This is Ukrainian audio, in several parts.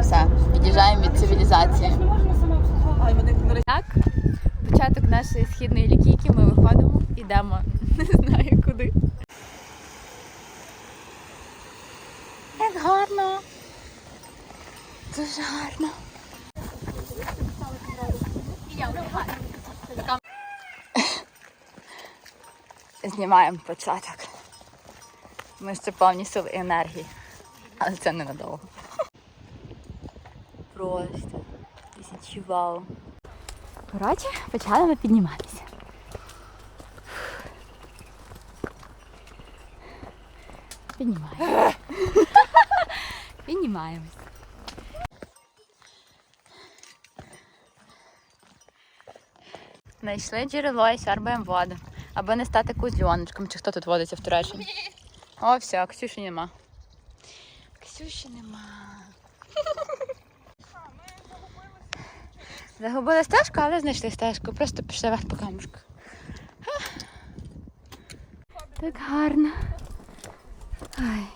Все, від'їжджаємо від цивілізації. Так, початок нашої східної лікійки. Ми виходимо, йдемо. Не знаю куди. Як гарно. Дуже гарно. Знімаємо початок. Ми ще повні сил і енергії. Але це ненадовго. Просто тисячі вау. Коротше, почали ми підніматися. Піднімаємось. Піднімаємось. Знайшли джерело і сярбаємо воду. Аби не стати кузльоночком, чи хто тут водиться в Туреччині. О, все, Ксюші нема. Ксюші нема. Загубили стежку, але знайшли стежку. Просто пішли вверх по камушку. Так гарно. Ой.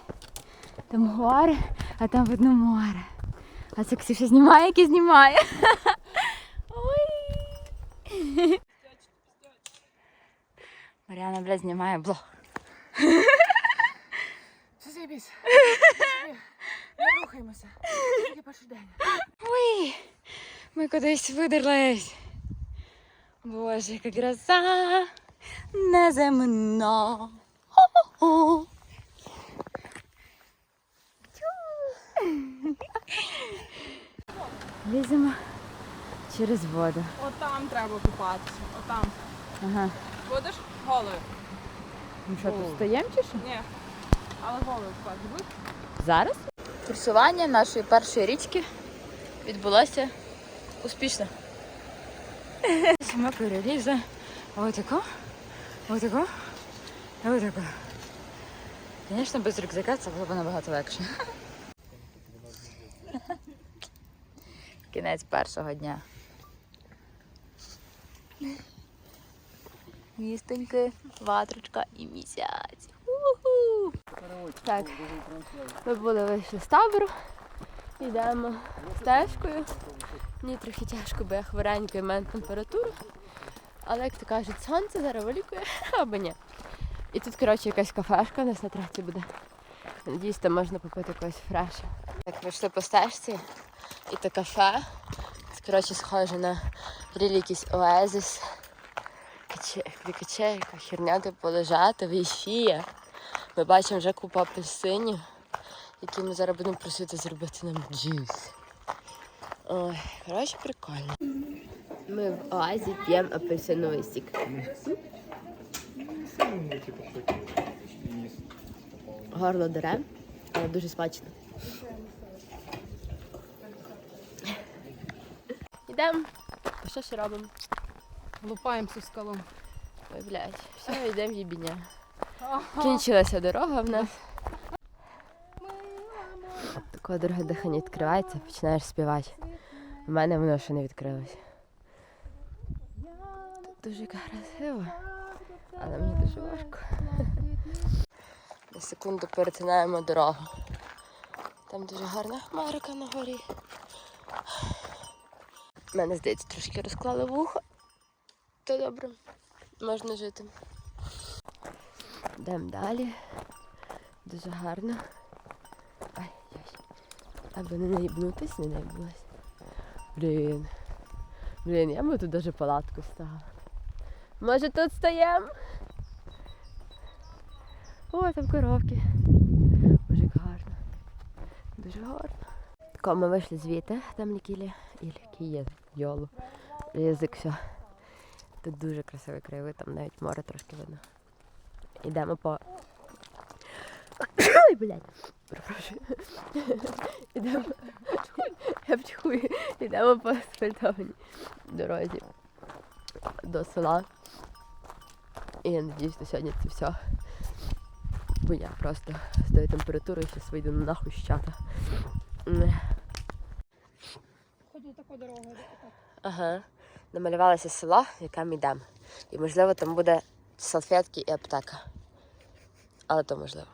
Там гори, а там видно море. А це Ксюша знімає, який знімає. Ой. Мар'яна, блядь, знімає блог. Все заєбісь. Не рухаємося. Тільки перший день. Ой, ми кудись видерлись. Боже, яка краса неземна. Хо-хо-хо. Ліземо через воду. Отам треба купатися. Отам. Ага. Будеш голою? Ну що, тут стоїмо чи що? Ні. Але голою купатися будеш? Зараз? Курсування нашої першої річки відбулося успішно. Ми перелізли отако, отако, отако. Звісно, без рюкзака це було б набагато легше. Кінець першого дня. Містеньки, ватрочка і місяць. Уху! Так, ми були вийшли з табору, йдемо стежкою. Мені трохи тяжко, бо я хворенька і в мене температура. Але як то кажуть, сонце зараз вилікує або ні. І тут, коротше, якась кафешка у нас на третій буде. Надіюсь, там можна попити якогось фреша. Так, вийшли по стежці, і то кафе. Це, коротше, схоже на рілі якийсь оазис. Каче, каче, яка херня, типу лежати, віфія. Ми бачимо вже купу апельсинів, які ми зараз будемо просити зробити нам джус. Ой, коротше, прикольно. Ми в оазі п'ємо апельсиновий сік. Горло дере, але дуже смачно. Йдемо. Що ж робимо? Лупаємося скалу. Ой, блядь, все, йдемо в їбіння. Кінчилася дорога в нас. Таке друге дихання відкривається, починаєш співати. У мене воно ще не відкрилося. Тут дуже красиво, але мені дуже важко. На секунду перетинаємо дорогу. Там дуже гарна хмарика на горі. Мене, здається, трошки розклали вухо. То добре, можна жити. Йдемо далі. Дуже гарно. Ай, яй. Аби не наїбнутись, не наїбнулась. Блін. Блін, я би тут даже палатку ставила. Може тут стоїмо? О, там коровки. Як гарно. Дуже гарно. Тако ми вийшли звідти, там лікілі. І ліки є йолу. Язик все. Тут дуже красивий краєвид, там навіть море трошки видно. Ідемо по. Ой, блядь. Ідемо. Я вчихую. Ідемо по асфальтованій дорозі до села. І я надіюсь, що сьогодні це все. Бо я просто з тою температурою зараз вийду нахуй з чата. М. Ходжу таку дорогу. Ага. Намалювалося село, яке ми йдемо. І можливо там буде салфетки і аптека. Але то можливо.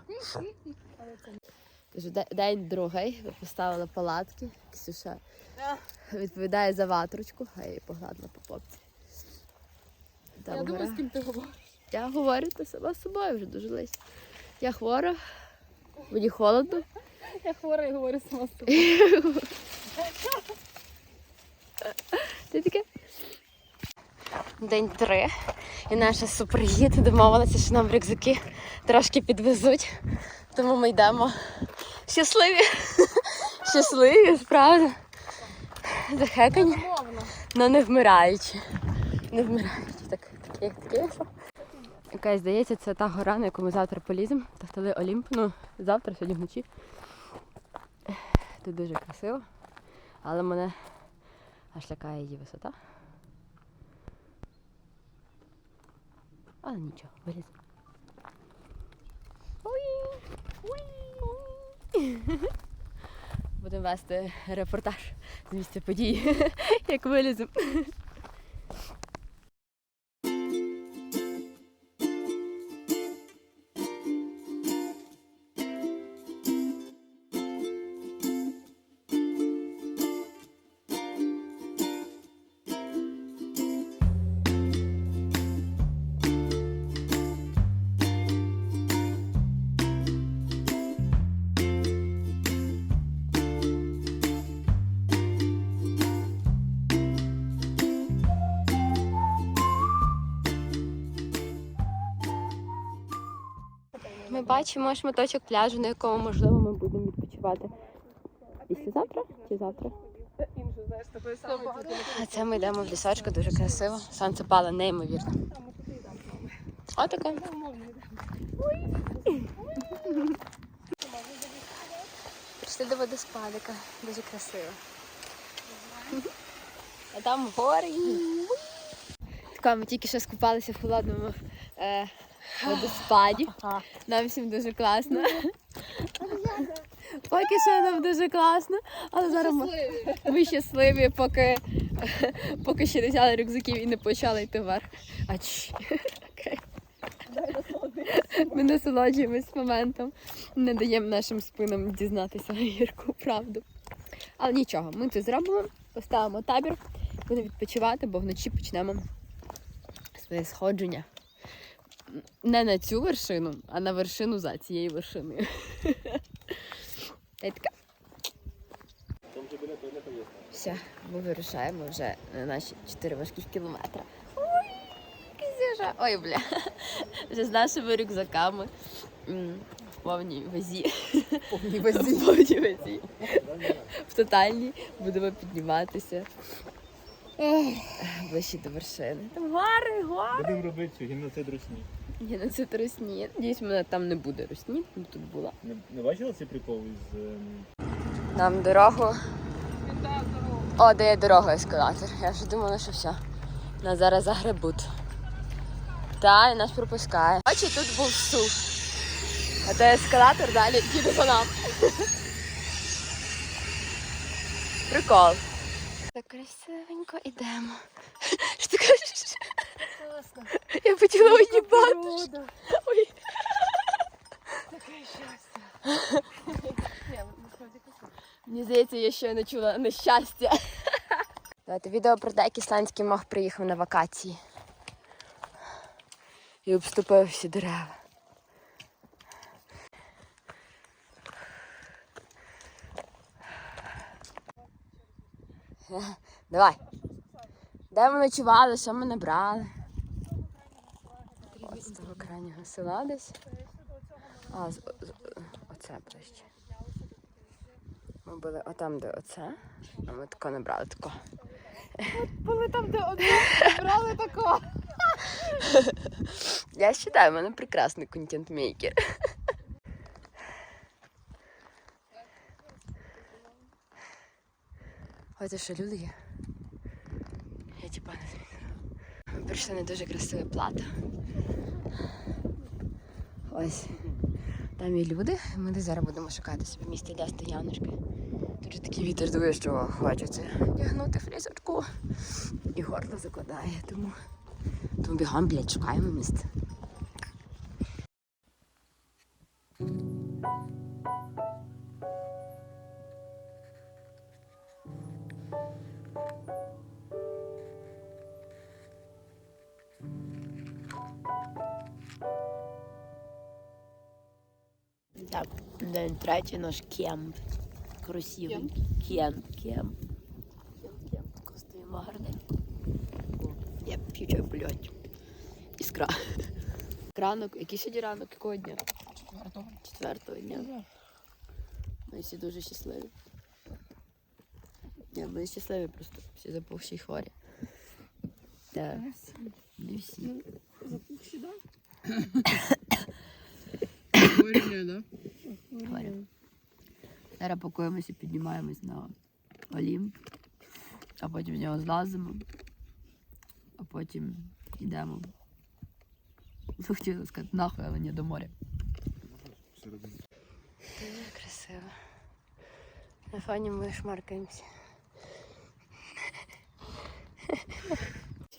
Де- день другий, ми поставили палатки. Ксюша відповідає за ватручку, а я її погладила по попці. Там Я думаю, з ким ти говориш. Я говорю та сама з собою вже дуже лись. Я хвора, мені холодно. Я хвора і говорю сама з тобою. Ти таке? День три. І наша супергід домовилася, що нам рюкзаки трошки підвезуть. Тому ми йдемо щасливі. Щасливі, справді. Захекані, але не вмираючи. Не вмираючи. Так, таке, таке. Якась здається, це та гора, на яку ми завтра поліземо. Тахтали Олімп. Ну, завтра, сьогодні вночі. Тут дуже красиво. Але мене аж лякає її висота. Але нічого, уї. Будемо вести репортаж з місця події, як виліземо. Бачимо шматочок пляжу, на якому можливо ми будемо відпочивати. Післязавтра чи завтра? А це ми йдемо в лісочку, дуже красиво. Сонце пало неймовірно. Отако. Прийшли до водоспадика. Дуже красиво. А там гори. Тако, ми тільки що скупалися в холодному е, водоспаді. Нам всім дуже класно. Поки що нам дуже класно, але зараз ми, ми щасливі, поки, поки ще не взяли рюкзаків і не почали йти вверх. А чш. Окей. Ми насолоджуємось моментом, не даємо нашим спинам дізнатися гірку правду. Але нічого, ми це зробимо, поставимо табір, будемо відпочивати, бо вночі почнемо своє сходження. Не на цю вершину, а на вершину за цією вершиною. Все, ми вирушаємо вже на наші 4 важких кілометри. Ой, Кізюша. Ой, бля. Вже з нашими рюкзаками. В повній вазі. Повні В повній вазі. В тотальній будемо підніматися. Ближче до вершини. Там гори, гори. Будемо робити цю гімноцид русні. Ні, ну русні. Надіюсь, мене там не буде русні, бо тут була. Не, не бачила цей прикол із ем, Нам дорогу. О, де є дорога ескалатор. Я вже думала, що все. Нас зараз загребуть. Та, і нас пропускає. Бачу, тут був сух. А то ескалатор далі їде за нам. Прикол. Так красивенько ідемо. Що ти кажеш? Класно. Я почала уїбати. Ой. Таке щастя. Красиво. Мені здається, я ще не чула нещастя. Давайте відео про те, як ісландський мох приїхав на вакації. І обступив всі дерева. Давай. Де ми ночували, що ми набрали? Ось з того крайнього села десь. А, з, з, оце ближче. Ми були отам, де оце, а ми тако не брали тако. Були там, де одне брали такого. Я вважаю, в мене прекрасний контент-мейкер. Ой, це що люди є? Я типа не. Ми прийшли на дуже красиве плато. Ось. Там є люди, ми десь зараз будемо шукати собі місце для стояночки. Дуже такий вітер дує, що хочеться тягнути флісочку. І горло закладає, тому, тому бігом, блядь, шукаємо місце. Так, день третій наш кемп. Красивий. Кемп, кемп. Кемп, Стоїмо гарненько. Я п'ю чай, блядь. Іскра. Ранок, який сьогодні ранок, якого дня? Четвертого. Четвертого дня. Ми всі дуже щасливі. Ні, ми щасливі просто. Всі запухші й хворі. Так. Не всі. Запухші, да? Хворі. Зараз пакуємося, піднімаємось на Олімп, а потім в нього злазимо, а потім йдемо. Ну, хотіла сказати нахуй, але не до моря. Дуже красиво. На фоні ми шмаркаємося.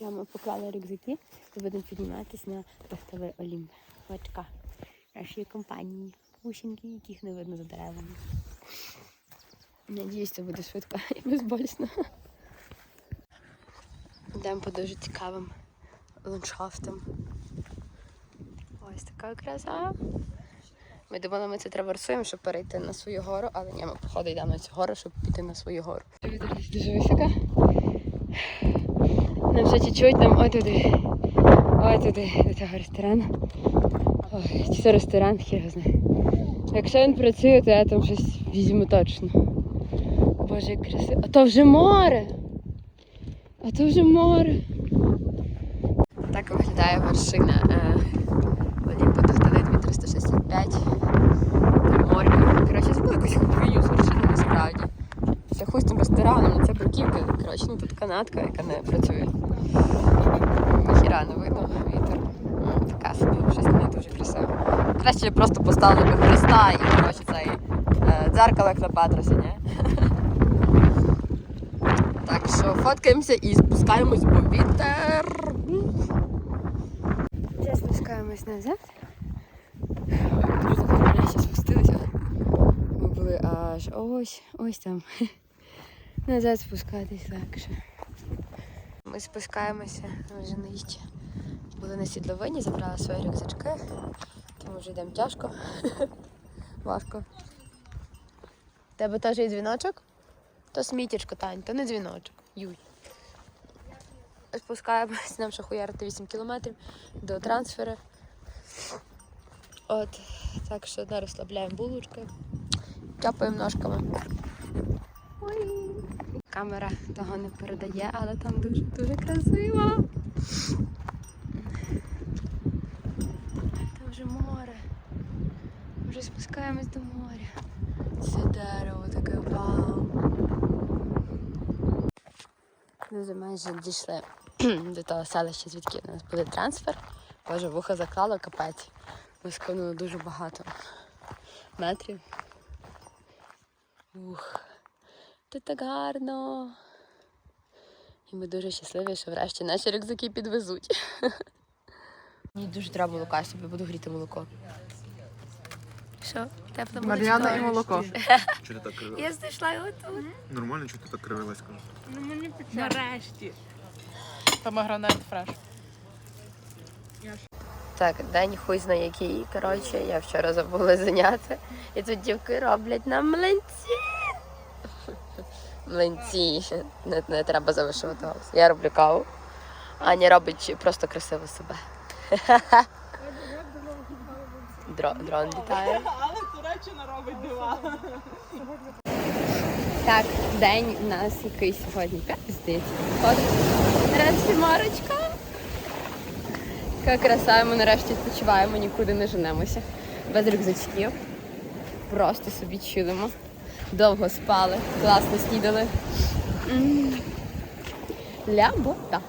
Ми поклали рюкзаки і будемо підніматися на Пихтовий Олімп. Очка нашої компанії. Гусінки, яких не видно за деревами. Надіюсь, це буде швидко і безболісно. Йдемо по дуже цікавим ландшафтам. Ось така краса. Ми думали, ми це траверсуємо, щоб перейти на свою гору, але ні, ми походу йдемо на цю гору, щоб піти на свою гору. Вітер дуже висока. Нам ще чуть-чуть, нам ой туди. Ой туди, до того ресторану. Ой, чи це ресторан, хір його знає. Якщо він працює, то я там щось візьму точно. Боже, як красиво. А то вже море. А то вже море. Так виглядає вершина е, Олімпу Тохтали 365. Море. Коротше, забула якусь хуйню з вершини насправді. Це хуй з тим ну, це бруківка. Коротше, ну тут канатка, яка не працює. Ніхіра не видно, вітер. Ну, така собі, щось не дуже красиво. Краще просто поставили би Христа і коротше цей е, дзеркало, як на Петросі, ні? Так що фоткаємося і спускаємось, бо вітер. Вже спускаємось назад. Нарешті спустилися. Ми були аж ось, ось там. Назад спускатись легше. Ми спускаємося вже нижче. Були на сідловині, забрали свої рюкзачки. Тому вже йдемо тяжко. Важко. У Тебе теж є дзвіночок? То смітічко, Тань, то не дзвіночок. Юй. Спускаємось, нам ще хуярити 8 кілометрів до трансфера. От, так що не розслабляємо булочки, тяпаємо ножками. Ой. Камера того не передає, але там дуже дуже красиво. Там вже море. Ми вже спускаємось до моря. Це дерево таке вау. Ми вже майже дійшли до того селища, звідки у нас буде трансфер. Боже, вуха заклало капець. Ми скинули дуже багато метрів. Ух, тут так гарно. І ми дуже щасливі, що врешті наші рюкзаки підвезуть. Мені дуже треба молока, я буду гріти молоко. Що? Тепле Мар'яна і молоко. Чого ти так кривилась? Я знайшла його тут. Нормально, чого ти так кривилась, кажу. Нарешті. Помагранат фреш. Так, день хуй знає який. Коротше, я вчора забула зайняти. І тут дівки роблять нам млинці. Млинці. Не, не треба завишувати голос. Я роблю каву. Аня робить просто красиво себе. Дрон, дрон літає. Так, день у нас який сьогодні п'ятий, здається. Нарешті Марочка. Яка краса, ми нарешті відпочиваємо, нікуди не женемося. Без рюкзачків. Просто собі чилимо. Довго спали, класно снідали. Лябота.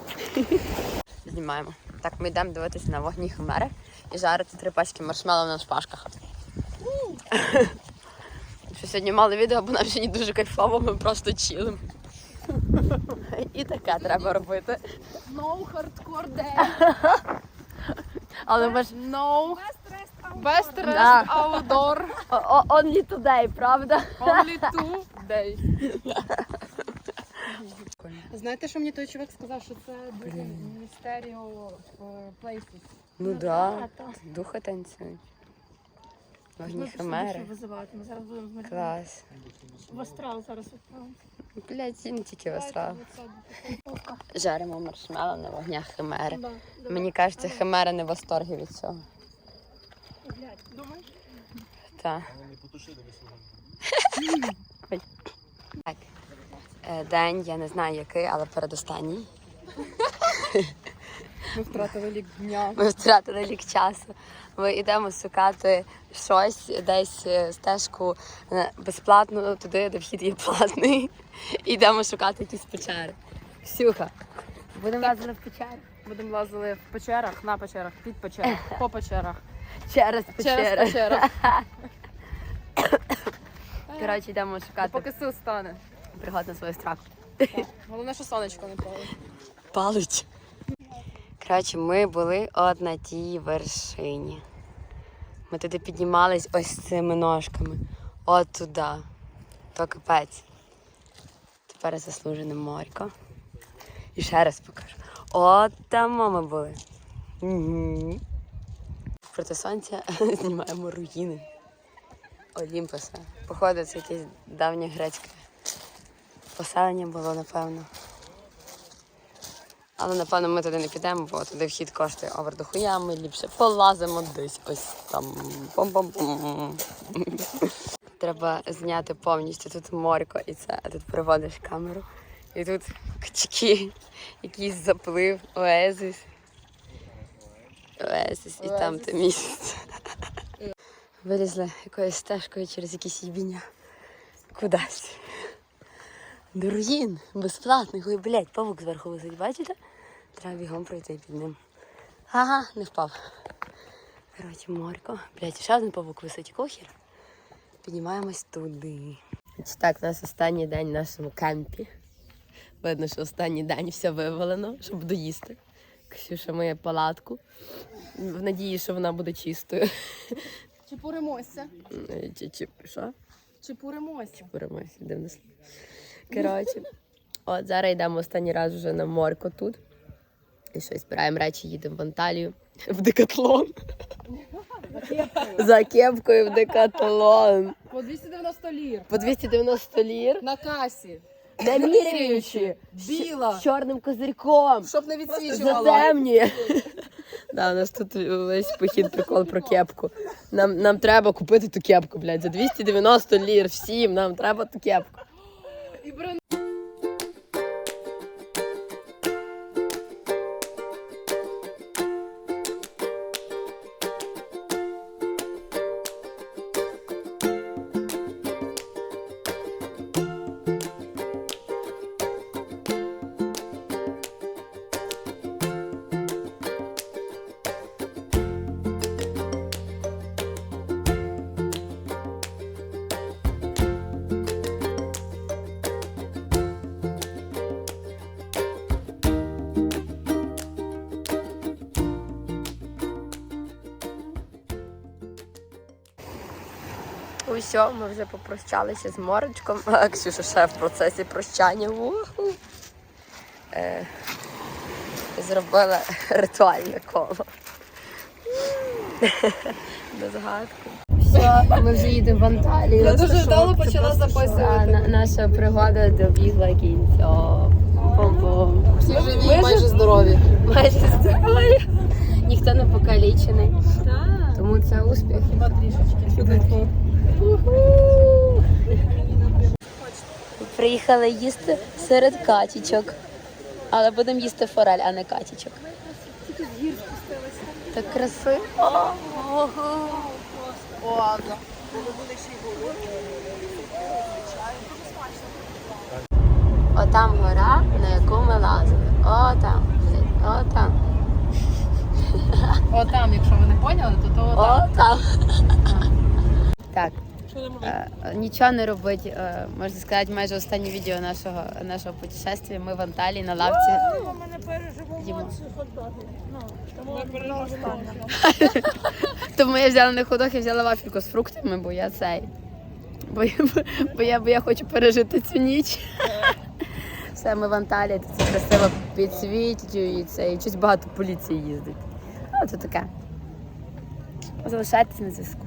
Знімаємо. Так, ми йдемо дивитися на вогні химери і жарити три пачки маршмеллоу на шпажках. Що сьогодні мало відео, бо нам ще не дуже кайфово, ми просто чилимо. І таке треба робити. No hardcore day. Але ми ж No. Best rest Да. outdoor. о- о- only today, правда? Only two day. Знаєте, що мені той чувак сказав, що це дуже містеріо плейсів. Ну да, духи танцюють. Вогні химери. визивати. Ми зараз будемо змалювати. Клас. В астрал зараз відправимо. Блять, не тільки весела. Жаримо маршмело на вогнях химери. Мені кажеться, химера не в восторгі від цього. Думаєш? Так. Ой. Так. Е, День, я не знаю який, але передостанній. Ми втратили лік дня. Ми втратили лік часу. Ми йдемо шукати щось, десь е, стежку е, безплатну туди, де вхід є платний. І йдемо шукати якісь печери. Ксюха, будемо лазити в печери. Будемо лазили в печерах, на печерах, під печерах, по печерах. Через печери. Через печерах. Коротше, йдемо шукати Поки сил стане. пригод на свою страху. Головне, що сонечко не пало. Палить. Коротше, ми були от на тій вершині. Ми туди піднімались ось цими ножками. От туди. То капець. Тепер заслужене морько. І ще раз покажу. От там ми були. Проти сонця знімаємо руїни Олімпоса. Походу, це якесь давнє грецьке поселення було, напевно. Але напевно ми туди не підемо, бо туди вхід коштує овер до хуя, ми ліпше полазимо десь ось там. Пом-пом-пом. Треба зняти повністю тут морько і це, а тут приводиш камеру. І тут качки, якийсь заплив, оезис. Оезис, і там те місце. Вилізли якоюсь стежкою через якісь їбіння. Кудись. До руїн, безплатних. Ой, блядь, павук зверху висить, бачите? Треба бігом пройти під ним. Ага, не впав. Коротше, морько. Блядь, ще один павук висить кохір. Піднімаємось туди. Так, у нас останній день в нашому кемпі. Видно, що останній день все вивалено, щоб доїсти. Ксюша миє палатку. В надії, що вона буде чистою. Чи поремося? Чи, чи, що? Чи поремося? Беремося, дивно. Коротше, от зараз йдемо останній раз вже на морко тут. І щось збираємо речі, їдемо в Анталію. В декатлон. За кепкою в декатлон. По 290 лір. По 290 лір. На касі. Не міряючи. Біла. З чорним козирьком. Щоб не відсвічувало. Затемнює. Да, у нас тут весь похід прикол про кепку. Нам, нам треба купити ту кепку, блядь, за 290 лір всім. Нам треба ту кепку. Усьо, ми вже попрощалися з Морочком. А Ксюша ще в процесі прощання. Уху. Е, зробила ритуальне коло. На згадку. Все, ми вже їдемо в Анталію. Я дуже вдало почала записувати. Наша пригода добігла кінця. Пом-пом. Всі живі і майже здорові. Майже здоров'я. Ніхто не покалічений. Тому це успіх. Хіба трішечки. Приїхали їсти серед катічок. Але будемо їсти форель, а не катічок. Так красиво. О, ладно. Отам гора, на яку ми лазили. Отам. блін, Отам. Якщо ви не поняли, то то там. Отам. Так. Е, Нічого не робить, е, можна сказати, майже останнє відео нашого нашого путешествия. Ми в Анталії на лавці. Ми не переживемо ці. Ну, тому я взяла не ходох, я взяла вафельку з фруктами, бо я цей. Бо я, бо я, бо я хочу пережити цю ніч. Все, ми в Анталії, тут красиво підсвітлюється і щось багато поліції їздить. А це таке. Залишайтесь на зв'язку.